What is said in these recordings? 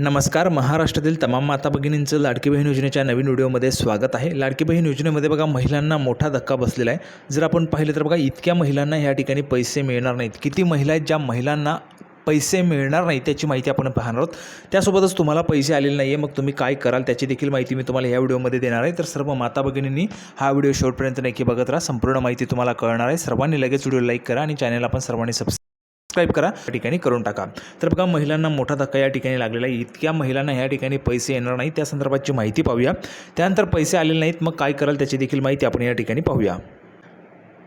नमस्कार महाराष्ट्रातील तमाम माता भगिनींचं लाडकी बहीण योजनेच्या नवीन व्हिडिओमध्ये स्वागत आहे. लाडकी बहीण योजनेमध्ये बघा महिलांना मोठा धक्का बसलेला आहे. जर आपण पाहिलं तर बघा इतक्या महिलांना ह्या ठिकाणी पैसे मिळणार नाहीत. किती महिला आहेत ज्या महिलांना पैसे मिळणार नाही त्याची माहिती आपण पाहणार आहोत. त्यासोबतच तुम्हाला पैसे आलेले नाही आहे मग तुम्ही काय कराल त्याची देखील माहिती मी तुम्हाला या व्हिडिओमध्ये देणार आहे. तर सर्व माता भगिनींनी हा व्हिडिओ शेवटपर्यंत नक्की बघत राहा. संपूर्ण माहिती तुम्हाला कळणार आहे. सर्वांनी लगेच व्हिडिओ लाईक करा आणि चॅनल आपण सर्वांनी सबस्क्राईब सबस्क्राईब करा या ठिकाणी करून टाका. तर बघा महिलांना मोठा धक्का या ठिकाणी लागलेला आहे. इतक्या महिलांना या ठिकाणी पैसे येणार नाही त्या संदर्भाची माहिती पाहूया त्यानंतर पैसे आलेले नाहीत. मग काय कराल त्याची देखील माहिती आपण या ठिकाणी पाहूया.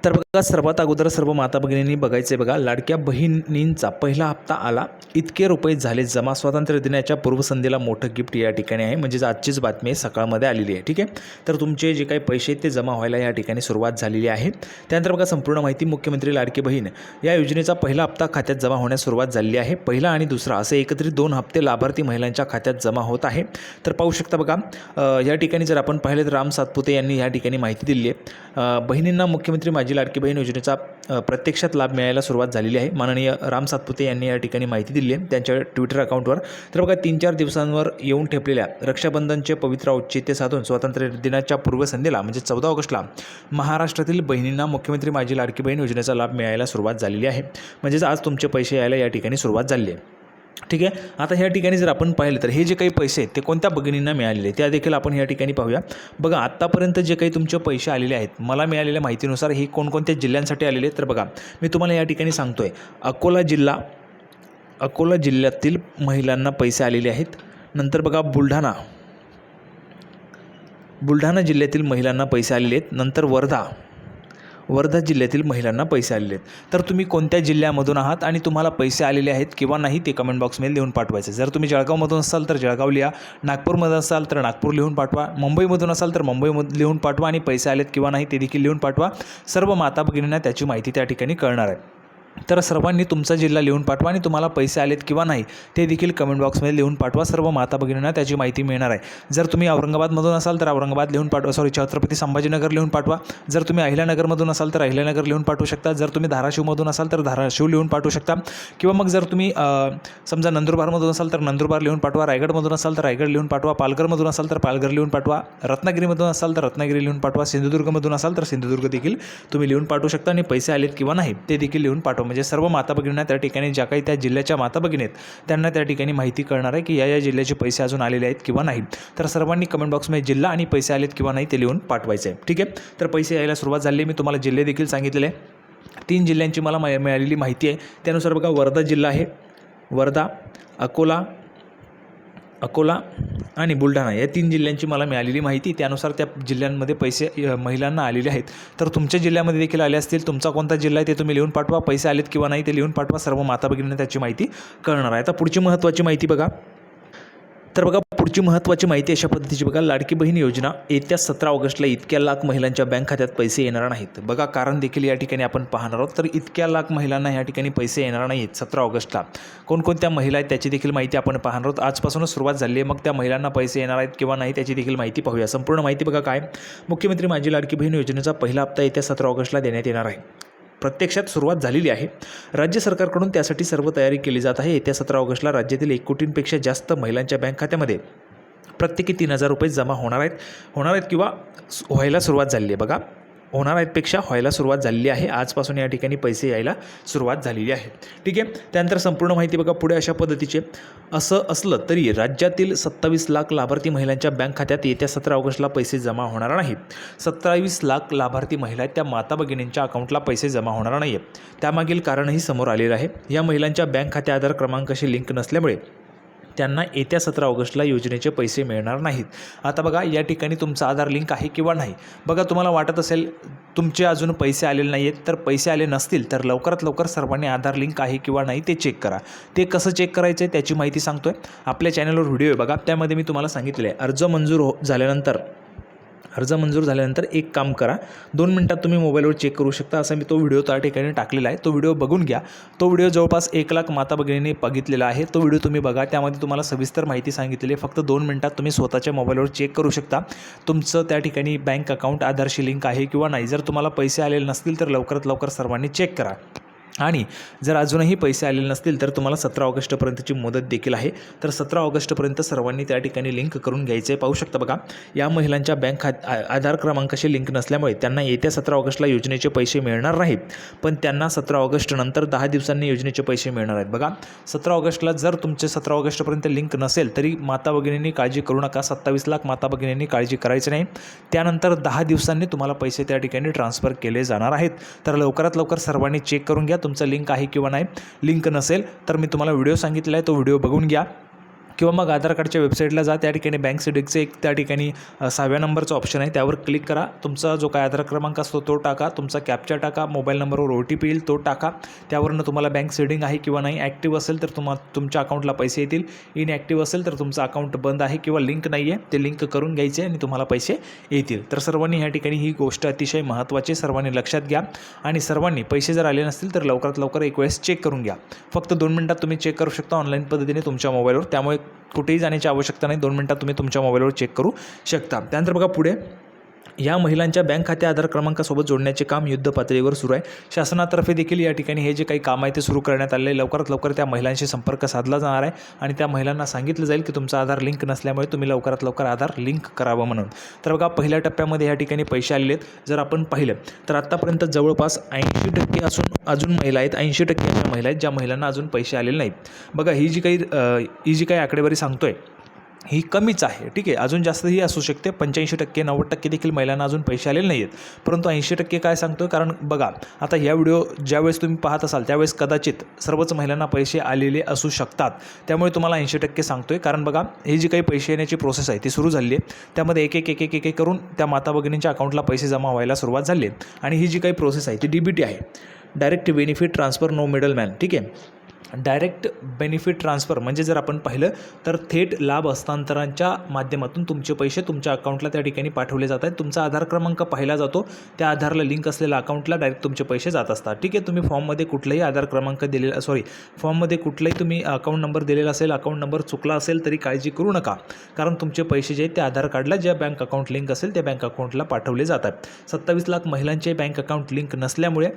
तर बघा सर्वात अगोदर सर्व माता भगिनींनी बघायचे बघा लाडक्या बहिणींचा पहिला हप्ता आला. इतके रुपये झाले जमा स्वातंत्र्य दिनाच्या पूर्वसंध्येला मोठं गिफ्ट या ठिकाणी आहे. म्हणजेच आजचीच बातमी आहे सकाळमध्ये आलेली आहे ठीक आहे? तर तुमचे जे काही पैसे आहेत ते जमा व्हायला या ठिकाणी सुरुवात झालेली आहे. त्यानंतर बघा संपूर्ण माहिती मुख्यमंत्री लाडकी बहीण या योजनेचा पहिला हप्ता खात्यात जमा होण्यास सुरुवात झालेली आहे. पहिला आणि दुसरा असे एकत्रित दोन हप्ते लाभार्थी महिलांच्या खात्यात जमा होत आहे. तर पाहू शकता बघा या ठिकाणी जर आपण पाहिलं तर राम सातपुते यांनी या ठिकाणी माहिती दिली आहे. बहिणींना मुख्यमंत्री माझी माझी लाडकी बहीण योजनेचा प्रत्यक्षात लाभ मिळायला सुरुवात झालेली आहे. माननीय राम सातपुते यांनी या ठिकाणी माहिती दिली आहे. त्यांच्या ट्विटर अकाउंटवर तर बघा तीन चार दिवसांवर येऊन ठेपलेल्या रक्षाबंधनचे पवित्र औचित्य साधून स्वातंत्र्य दिनाच्या पूर्वसंध्येला म्हणजे चौदा ऑगस्टला महाराष्ट्रातील बहिणींना मुख्यमंत्री माझी लाडकी बहीण योजनेचा लाभ मिळायला सुरुवात झालेली आहे. म्हणजेच आज तुमचे पैसे यायला या ठिकाणी सुरुवात झाली आहे. ठीक आहे? आता ह्या ठिकाणी जर आपण पाहिलं तर हे जे काही पैसे आहेत ते कोणत्या भगिनींना मिळालेले त्या देखील आपण या ठिकाणी पाहूया. बघा आत्तापर्यंत जे काही तुमचे पैसे आलेले आहेत मला मिळालेल्या माहितीनुसार हे कोणकोणत्या जिल्ह्यांसाठी आलेले आहेत तर बघा मी तुम्हाला या ठिकाणी सांगतो आहे अकोला जिल्हा अकोला जिल्ह्यातील महिलांना पैसे आलेले आहेत. नंतर बघा बुलढाणा. बुलढाणा जिल्ह्यातील महिलांना पैसे आलेले आहेत. नंतर वर्धा. वर्धा जिल्ह्यातील महिलांना पैसे आलेले आहेत. तर तुम्ही कोणत्या जिल्ह्यामधून आहात आणि तुम्हाला पैसे आलेले आहेत किंवा नाही ते कमेंट बॉक्समध्ये लिहून पाठवायचे. जर तुम्ही जळगावमधून असाल तर जळगाव लिहा नागपूरमधून असाल तर नागपूर लिहून पाठवा मुंबईमधून असाल तर मुंबईमधून लिहून पाठवा आणि पैसे आलेत किंवा नाही ते देखील लिहून पाठवा. सर्व माता भगिनींना त्याची माहिती त्या ठिकाणी कळणार आहे. तर सर्वांनी तुमचा जिल्हा लिहून पाठवा आणि तुम्हाला पैसे आलेत किंवा नाही ते देखील कमेंट बॉक्समध्ये लिहून पाठवा. सर्व माता भगिनींना त्याची माहिती मिळणार आहे. जर तुम्ही औरंगाबादमधून असाल तर औरंगाबाद लिहून पाठवा. सॉरी छत्रपती संभाजीनगर लिहून पाठवा. जर तुम्ही अहिल्यानगरमधून असाल तर अहिल्यानगर लिहून पाठवू शकता. जर तुम्ही धाराशिवमधून असाल तर धाराशिव लिहून पाठवू शकता. किंवा मग जर तुम्ही समजा नंदुरबारमधून असाल तर नंदुरबार लिहून पाठवा. रायगडमधून असाल तर रायगड लिहून पाठवा. पालघरमधून असाल तर पालघर लिहून पाठवा. रत्नागिरीमधून असाल तर रत्नागिरी लिहून पाठवा. सिंधुदुर्गमधून असाल तर सिंधुदुर्ग देखील तुम्ही लिहून पाठवू शकता आणि पैसे आलेत किंवा नाही ते देखील लिहून पाठवा. म्हणजे सर्व माता भगिनींना त्या ठिकाणी ज्या काही त्या जिल्ह्याच्या माता भगिनी आहेत त्यांना त्या ठिकाणी माहिती कळणार आहे की या या जिल्ह्याचे पैसे अजून आलेले आहेत किंवा नाही. तर सर्वांनी कमेंट बॉक्समध्ये जिल्हा आणि पैसे आलेत किंवा नाही ते लिहून पाठवायचे आहे. ठीक आहे? तर पैसे यायला सुरुवात झाली. मी तुम्हाला जिल्हे देखील सांगितलेले आहे. तीन जिल्ह्यांची मला मिळालेली माहिती आहे. त्यानुसार बघा वर्धा जिल्हा आहे. वर्धा अकोला अकोला आणि बुलढाणा या तीन जिल्ह्यांची मला मिळालेली माहिती. त्यानुसार त्या जिल्ह्यांमध्ये पैसे महिलांना आलेले आहेत. तर तुमच्या जिल्ह्यामध्ये देखील आले असतील. तुमचा कोणता जिल्हा आहे ते तुम्ही लिहून पाठवा. पैसे आलेत किंवा नाही ते लिहून पाठवा. सर्व माता भगिनींना त्याची माहिती कळणार आहे. आता पुढची महत्त्वाची माहिती बघा. तर बघा पुढची महत्त्वाची माहिती अशा पद्धतीची बघा लाडकी बहीण योजना येत्या सतरा ऑगस्टला इतक्या लाख महिलांच्या बँक खात्यात पैसे येणार नाहीत. बघा कारण देखील या ठिकाणी आपण पाहणार आहोत. तर इतक्या लाख महिलांना या ठिकाणी पैसे येणार नाहीत सतरा ऑगस्टला. कोणकोणत्या महिला आहेत त्याची देखील माहिती आपण पाहणार आहोत. आजपासूनच सुरुवात झाली आहे. मग त्या महिलांना पैसे येणार आहेत किंवा नाही त्याची देखील माहिती पाहूया. संपूर्ण माहिती बघा काय? मुख्यमंत्री माझी लाडकी बहीण योजनेचा पहिला हप्ता येत्या सतरा ऑगस्टला देण्यात येणार आहे. प्रत्यक्षात सुरुवात झालेली आहे. राज्य सरकारकडून त्यासाठी सर्व तयारी केली जात आहे. येत्या सतरा ऑगस्टला राज्यातील एक कोटींपेक्षा जास्त महिलांच्या बँक खात्यामध्ये प्रत्येकी तीन हजार रुपये जमा होणार आहेत. होणार आहेत किंवा व्हायला सुरुवात झाली आहे. बघा होणार आहेतपेक्षा व्हायला सुरुवात झालेली आहे. आजपासून या ठिकाणी पैसे यायला सुरुवात झालेली आहे. ठीक आहे? त्यानंतर संपूर्ण माहिती बघा. पुढे अशा पद्धतीचे असं असलं तरी राज्यातील सत्तावीस लाख लाभार्थी महिलांच्या बँक खात्यात येत्या सतरा ऑगस्टला पैसे जमा होणार नाहीत. सत्तावीस लाख लाभार्थी महिला आहेत. त्या माता भगिनींच्या अकाउंटला पैसे जमा होणार नाही आहेत त्यामागील कारणही समोर आलेलं आहे. या महिलांच्या बँक खाते आधार क्रमांकाशी लिंक नसल्यामुळे त्यांना येत्या सतरा ऑगस्टला योजनेचे पैसे मिळणार नाहीत. आता बघा या ठिकाणी तुमचा आधार लिंक आहे किंवा नाही? बघा तुम्हाला वाटत असेल तुमचे अजून पैसे आलेले नाही आहेत तर पैसे आले नसतील तर लवकरात लवकर सर्वांनी आधार लिंक आहे किंवा नाही ते चेक करा. ते कसं चेक करायचं आहे त्याची माहिती सांगतो आहे आपल्या चॅनलवर व्हिडिओ आहे बघा. त्यामध्ये मी तुम्हाला सांगितले आहे. अर्ज मंजूर हो झाल्यानंतर अर्ज मंजूर झाल्यानंतर एक काम करा. दोन मिनटात तुम्ही मोबाईलवर चेक करू शकता. असा मी तो व्हिडिओ त्या ठिकाणी टाकलेला आहे. तो व्हिडिओ बघून घ्या. तो व्हिडिओ जवळपास एक लाख माता भगिनीने बघितलेला आहे. तो व्हिडिओ तुम्ही बघा. त्यामध्ये तुम्हाला सविस्तर माहिती सांगितलेली आहे. फक्त दोन मिनटात तुम्ही स्वतःच्या मोबाईलवर चेक करू शकता. तुमचं त्या ठिकाणी बँक अकाउंट आधारशी लिंक आहे किंवा नाही. जर तुम्हाला पैसे आलेले नसतील तर लवकरात लवकर सर्वांनी चेक करा. आणि जर अजूनही पैसे आलेले नसतील तर तुम्हाला सतरा ऑगस्टपर्यंतची मुदत देखील आहे. तर सतरा ऑगस्टपर्यंत सर्वांनी त्या ठिकाणी लिंक करून घ्यायचं आहे पाहू शकता बघा. या महिलांच्या बँक खात आधार क्रमांकाशी लिंक नसल्यामुळे त्यांना येत्या सतरा ऑगस्टला योजनेचे पैसे मिळणार नाहीत. पण त्यांना सतरा ऑगस्ट नंतर दहा दिवसांनी योजनेचे पैसे मिळणार आहेत. बघा सतरा ऑगस्टला जर तुमचे सतरा ऑगस्टपर्यंत लिंक नसेल तरी माता भगिनींनी काळजी करू नका. सत्तावीस लाख माता भगिनींनी काळजी करायची नाही. त्यानंतर दहा दिवसांनी तुम्हाला पैसे त्या ठिकाणी ट्रान्सफर केले जाणार आहेत. तर लवकरात लवकर सर्वांनी चेक करून घ्या. तुमचं लिंक आहे किंवा नाही लिंक नसेल तर मी तुम्हाला व्हिडिओ सांगितला आहे तो व्हिडिओ बघून घ्या. किंवा मग आधार कार्डच्या वेबसाईटला जा. त्या ठिकाणी बँक सिडिंगचं एक त्या ठिकाणी सहाव्या नंबरचं ऑप्शन आहे. त्यावर क्लिक करा. तुमचा जो काय आधार क्रमांक असतो तो टाका. तुमचा कॅप्चा टाका. मोबाईल नंबरवर ओ टी पी येईल तो टाका. त्यावरनं तुम्हाला बँक सिडिंग आहे किंवा नाही ॲक्टिव्ह असेल तर तुम्हा तुमच्या अकाउंटला पैसे येतील. इनॲक्टिव्ह असेल तर तुमचं अकाउंट बंद आहे किंवा लिंक नाही आहे ते लिंक करून घ्यायचे आणि तुम्हाला पैसे येतील. तर सर्वांनी ह्या ठिकाणी ही गोष्ट अतिशय महत्त्वाची सर्वांनी लक्षात घ्या. आणि सर्वांनी पैसे जर आले नसतील तर लवकरात लवकर एक वेळेस चेक करून घ्या. फक्त दोन मिनटात तुम्ही चेक करू शकता ऑनलाईन पद्धतीने तुमच्या मोबाईलवर त्यामुळे कुठेही जाण्याची आवश्यकता नाही. दोन मिनटात तुम्ही तुमच्या मोबाईलवर चेक करू शकता. त्यानंतर बघा पुढे. या महिलांच्या बँक खाते आधार क्रमांकासोबत जोडण्याचे काम युद्धपातळीवर सुरू आहे. शासनातर्फे देखील या ठिकाणी हे जे काही काम आहे ते सुरू करण्यात आले आहे लवकरात लवकर त्या महिलांशी संपर्क साधला जाणार आहे आणि त्या महिलांना सांगितलं जाईल की तुमचा आधार लिंक नसल्यामुळे तुम्ही लवकरात लवकर आधार लिंक करावं म्हणून. तर बघा पहिल्या टप्प्यामध्ये या ठिकाणी पैसे आलेले आहेत. जर आपण पाहिलं तर आत्तापर्यंत जवळपास ऐंशी टक्के असून अजून महिला आहेत. ऐंशी टक्के अशा महिला आहेत ज्या महिलांना अजून पैसे आलेले नाहीत. बघा ही जी काही ही जी काही आकडेवारी सांगतोय ही कमीच आहे. ठीक आहे? अजून जास्तही असू शकते. पंच्याऐंशी टक्के नव्वद टक्के देखील महिलांना अजून पैसे आलेले नाही आहेत परंतु ऐंशी टक्के काय सांगतो कारण बघा आता या व्हिडिओ ज्यावेळेस तुम्ही पाहत असाल त्यावेळेस कदाचित सर्वच महिलांना पैसे आलेले असू शकतात. त्यामुळे तुम्हाला ऐंशी टक्के सांगतो आहे कारण बघा ही जी काही पैसे येण्याची प्रोसेस आहे ती सुरू झाली आहे त्यामध्ये एक एक एक एक एक करून त्या माता भगिनींच्या अकाउंटला पैसे जमा व्हायला सुरुवात झाली आहे आणि ही जी काही प्रोसेस आहे ती डी बी टी आहे. Direct benefit transfer no middle man ठीक आहे? डायरेक्ट बेनिफिट ट्रान्सफर म्हणजे जर आपण पाहिलं तर थेट लाभ हस्तांतरणाच्या माध्यमातून तुमचे पैसे तुमच्या अकाउंटला त्या ठिकाणी पाठवले जात आहेत. तुमचा आधार क्रमांक पाहिला जातो. त्या आधारला लिंक असलेल्या अकाउंटला डायरेक्ट तुमचे पैसे जात असतात. ठीक आहे तुम्ही फॉर्ममध्ये कुठलाही आधार क्रमांक दिलेला सॉरी फॉर्ममध्ये कुठलाही तुम्ही अकाउंट नंबर दिलेला असेल अकाउंट नंबर चुकला असेल तरी काळजी करू नका. कारण तुमचे पैसे जे आहेत ते आधार कार्डला ज्या बँक अकाउंट लिंक असेल त्या बँक अकाउंटला पाठवले जातात सत्तावीस लाख महिलांचे बँक अकाउंट लिंक नसल्यामुळे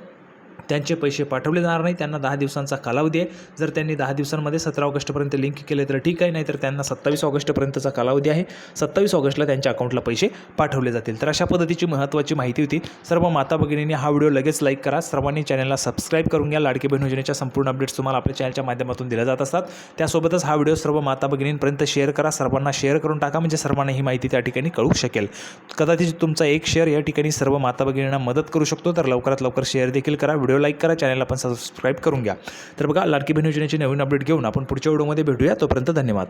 त्यांचे पैसे पाठवले जाणार नाही. त्यांना दहा दिवसांचा कालावधी आहे. जर त्यांनी दहा दिवसांमध्ये सतरा ऑगस्टपर्यंत लिंक केले तर ठीक आहे. नाही तर त्यांना सत्तावीस ऑगस्टपर्यंतचा कालावधी आहे. सत्तावीस ऑगस्टला त्यांच्या अकाउंटला पैसे पाठवले जातील. तर अशा पद्धतीची महत्त्वाची माहिती होती. सर्व माता भगिनींनी हा व्हिडिओ लगेच लाईक करा. सर्वांनी चॅनलला सबस्क्राईब करून घ्या. लाडकी बहीण योजनेच्या संपूर्ण अपडेट्स तुम्हाला आपल्या चॅनलच्या माध्यमातून दिल्या जात असतात. त्यासोबतच हा व्हिडिओ सर्व माता भगिनींपर्यंत शेअर करा. सर्वांना शेअर करून टाका. म्हणजे सर्वांना ही माहिती त्या ठिकाणी कळू शकेल. कदाचित तुमचा एक शेअर या ठिकाणी सर्व माता भगिनींना मदत करू शकतो. तर लवकरात लवकर शेअर देखील करा. व्हिडिओ व्हिडिओ लाईक करा चॅनलला पण सबस्क्राईब करून घ्या. तर बघा लाडकी बहीण योजनेची नवीन अपडेट घेऊन आपण पुढच्या व्हिडिओमध्ये भेटूया. तोपर्यंत धन्यवाद.